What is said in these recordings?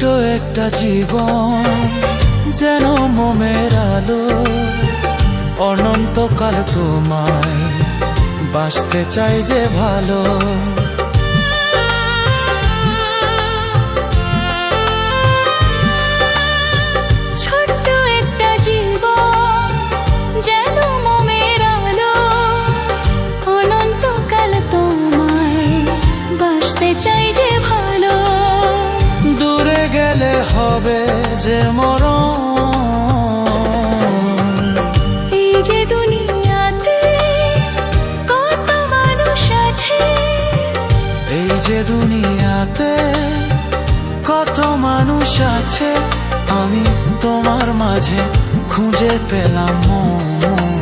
ছোট্ট একটা জীবন যেন মোমের আলো অনন্তকাল তোমায় বাঁচতে চাই যে ভালো। হবে যে মরণ এই যে দুনিয়াতে কত মানুষ আছে এই যে দুনিয়াতে কত মানুষ আছে আমি তোমার মাঝে খুঁজে পেলাম মন।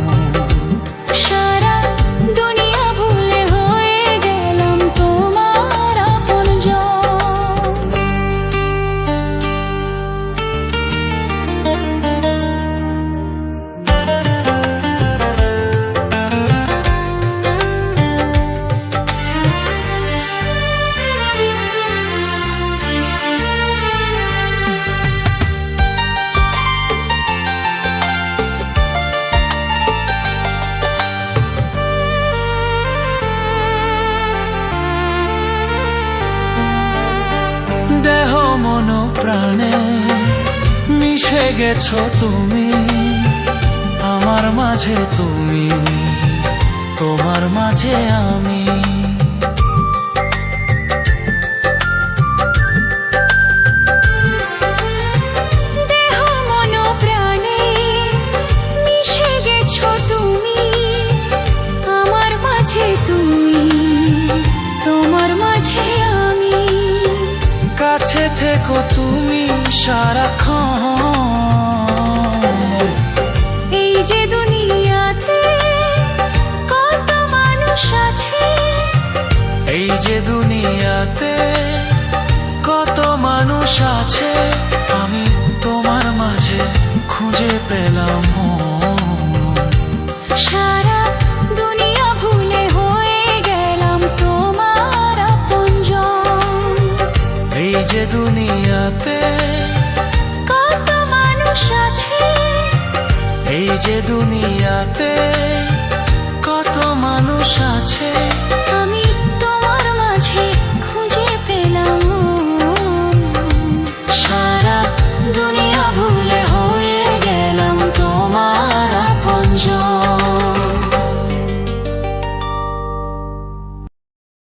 মন প্রাণে মিশে গেছ তুমি আমার মাঝে তুমি তোমার মাঝে আমি। থেকো তুমি সারাক্ষণ। এই যে দুনিয়াতে কত মানুষ আছে। এই যে দুনিয়াতে কত মানুষ আছে। আমি তোমার মাঝে খুঁজে পেলাম। যে দুনিয়াতে